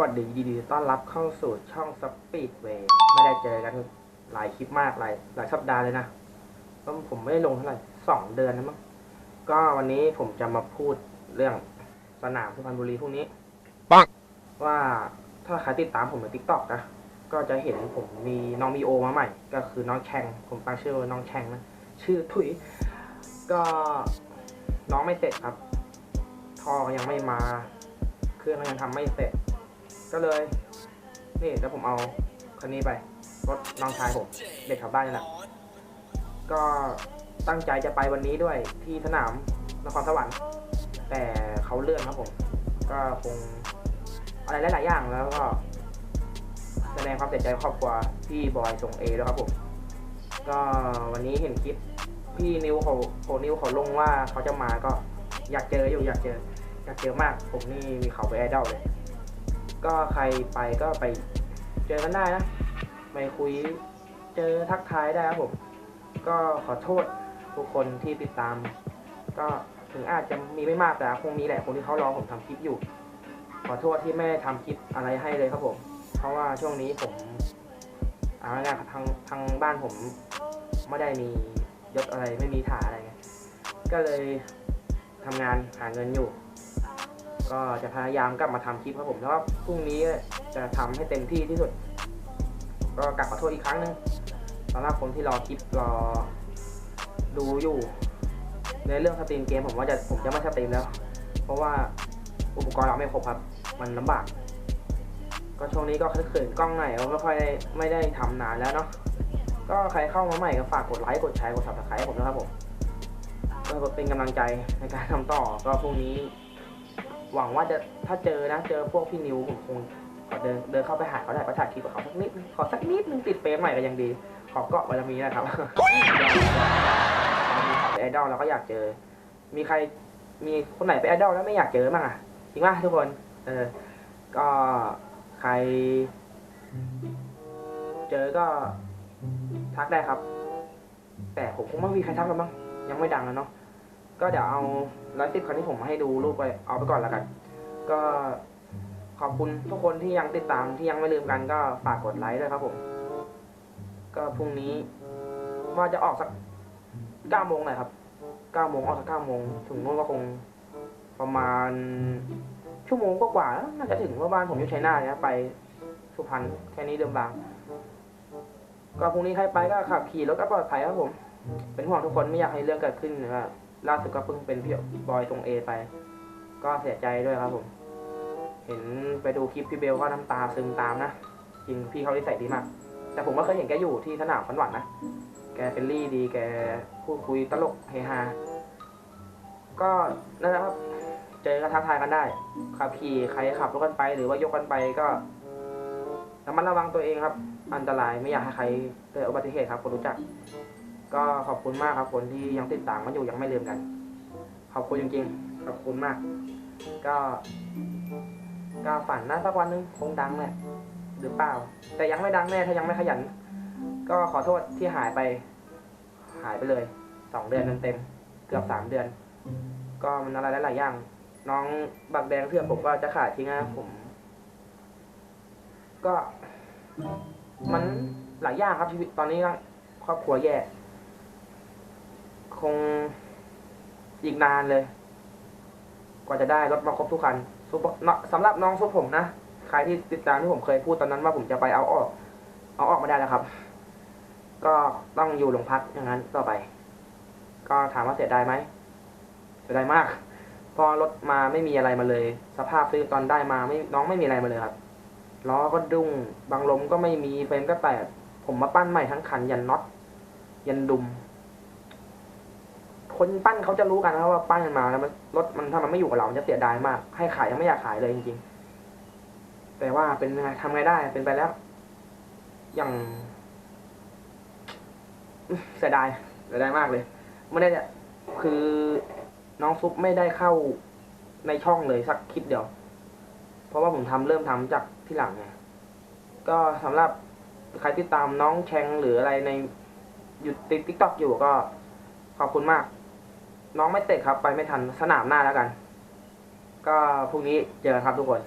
วัสดียินดีต้อนรับเข้าสู่ช่องสปีดเวย์ไม่ได้เจอกันหลายคลิปมากหลายหลายสัปดาห์เลยนะก็ผมไม่ได้ลงเท่าไหร่สองเดือนนะมั้งก็วันนี้ผมจะมาพูดเรื่องสนามสุพรรณบุรีพรุ่งนี้ปังว่าถ้าใครติดตามผมในทิกตอกนะก็จะเห็นผมมีน้องมีโอมาใหม่ ก็คือน้องแชงผมตั้งชื่อว่าน้องแชงนะชื่อถุย ก็น้องไม่เสร็จครับท่อยังไม่มา เครื่องก็ยังทำไม่เสร็จ ก็เลย นี่แล้วผมเอาคันนี้ไปรถน้องชายผมเด็กแถวบ้านนี่แหละก็ตั้งใจจะไปวันนี้ด้วยที่สนามนครสวรรค์แต่เขาเลื่อนครับผม ก็คงอะไรหลาย ๆ อย่างแล้วก็ แสดงความเสียใจครอบครัวพี่บอยส่งเอแล้วครับผม ก็วันนี้เห็นคลิปพี่นิวเขาโอนิวเขาลงว่าเขาจะมาก็อยากเจออยู่อยากเจอ อยากเจอมาก ผมนี่มีเขาไปไอดอลเลย ก็ใครไปก็ไปเจอกันได้นะไปคุยเจอทักทายได้ครับผม ก็ขอโทษทุกคนที่ติดตาม ก็ถึงอาจจะมีไม่มากแต่คงมีแหละคนที่เขารอผมทำคลิปอยู่ ขอโทษที่ไม่ได้ทำคลิปอะไรให้เลยครับผม เพราะว่าช่วงนี้ผมเอาง่ายๆทางทางบ้านผมไม่ได้มียศอะไรไม่มีฐานอะไร ก็เลยทำงานหาเงินอยู่ ก็จะพยายามกลับมาทำคลิปครับผมแล้วก็พรุ่งนี้จะทำให้เต็มที่ที่สุด ก็กลับขอโทษอีกครั้งหนึงสำหรับคนที่รอคลิปรอดูอยู่ ในเรื่องสตรีมเกมผมว่าจะผมจะไม่สตรีมแล้ว เพราะว่าอุปกรณ์เราไม่ครบครับ มันลำบาก ก็ช่วงนี้ก็เขินกล้องหน่อยก็ไม่ค่อยไม่ได้ทำนานแล้วเนาะก็ใครเข้ามาใหม่ก็ฝากกดไลค์กดแชร์กด subscribe ให้ผมนะครับผมเพื่อเป็นกำลังใจในการทำต่อก็พรุ่งนี้ หวังว่าจะถ้าเจอนะเจอพวกพี่นิวผมคงขอเดินเดินเข้าไปหาเขาได้ประถ่ายคลิปกับเขาสักนิดขอสักนิดนึงติดเฟรมใหม่ก็ยังดี ขอเกาะบารมีนะครับเรามีเขาเป็นไอดอลเราก็อยากเจอ มีใครมีคนไหนเป็นไอดอลแล้วไม่อยากเจอบ้งอะจริงป่ะทุกคนเออก็ใคร เจอก็ทักได้ครับ แต่ผมคงไม่มีใครทักกันบ้างยังไม่ดังนะเนาะ ก็เดี๋ยวเอาร้อยสิบคันที่ผมมาให้ดูรูปไปเอาไปก่อนแล้วกัน ก็ขอบคุณทุกคนที่ยังติดตามที่ยังไม่ลืมกันก็ฝากกดไลค์ด้วยครับผม ก็พรุ่งนี้ว่าจะออกสักเก้าโมงหน่อยครับเก้าโมงออกสักเก้าโมงถึงนู่นก็คงประมาณชั่วโมงก็กว่าๆน่าจะถึงเพราะบ้านผมอยู่ชัยนาทนะไปสุพรรณแค่นี้เดิมบาง ก็พรุ่งนี้ใครไปก็ขับขี่รถก็ปลอดภัยครับผม เป็นห่วงทุกคนไม่อยากให้เรื่องเกิดขึ้นนะครับ ล่าสุดก็เพิ่งเป็นพี่บอยตรงเอไป ก็เสียใจด้วยครับผม เห็นไปดูคลิปพี่เบลก็น้ำตาซึมตามนะจริงพี่เขานิสัยดีมาก แต่ผมก็เคยเห็นแกอยู่ที่สนามฟันหวังนะ แกเป็นรี่ดีแกพูดคุยตลกเฮฮา ก็นั่นแหละครับ เจอก็ทักทายกันได้ ขับขี่ใครขับรถกันไปหรือว่ายกกันไปก็ระมัดระวังตัวเองครับ อันตรายไม่อยากให้ใครเกิดอุบัติเหตุครับคนรู้จัก ก็ขอบคุณมากครับคนที่ยังติดตามมาอยู่ยังไม่ลืมกัน ขอบคุณจริงๆ ขอบคุณมาก ก็ ก็ฝันนะสักวันหนึงคงดังแหละหรือเปล่า แต่ยังไม่ดังแน่ถ้ายังไม่ขยัน ก็ขอโทษที่หายไป หายไปเลยสองเดือนเต็มๆเกือบสามเดือน ก็มันอะไรหลายๆอย่าง น้องบักแดงเพื่อนผมก็จะขายทิ้งนะผม ก็ มันหลายอย่างครับชีวิตตอนนี้ก็ครอบครัวแย่ คงอีกนานเลย กว่าจะได้รถมาครบทุกคันซุปเปอร์เนาะสำหรับน้องซุปผมนะ ใครที่ติดตามที่ผมเคยพูดตอนนั้นว่าผมจะไปเอาออก เอาออกมาได้แล้วครับ ก็ต้องอยู่โรงพักอย่างนั้นต่อไป ก็ถามว่าเสียดายไหมเสียดายมาก พอรถมาไม่มีอะไรมาเลย สภาพซื้อตอนได้มาไม่น้องไม่มีอะไรมาเลยครับล้อก็ดุ้งบางลมก็ไม่มีเฟรมก็แตกผมมาปั้นใหม่ทั้งคันยันน็อตยันดุม คนปั้นเขาจะรู้กันนะว่าปั้นมาแล้วมันรถมันถ้ามันไม่อยู่กับเรามันจะเสียดายมาก ให้ขายยังไม่อยากขายเลยจริงๆ แต่ว่าเป็นไงทำไงได้เป็นไปแล้ว อย่างเสียดายเสียดายมากเลยไม่ได้คือน้องซุปไม่ได้เข้าในช่องเลยสักคลิปเดียว เพราะว่าผมทำเริ่มทำจากที่หลังไงก็สำหรับใครที่ตามน้องแชงหรืออะไรในอยู่ติดทิกตอกอยู่ก็ขอบคุณมาก น้องไม่เตะครับไปไม่ทันสนามหน้าแล้วกัน ก็พรุ่งนี้เจอกันครับทุกคน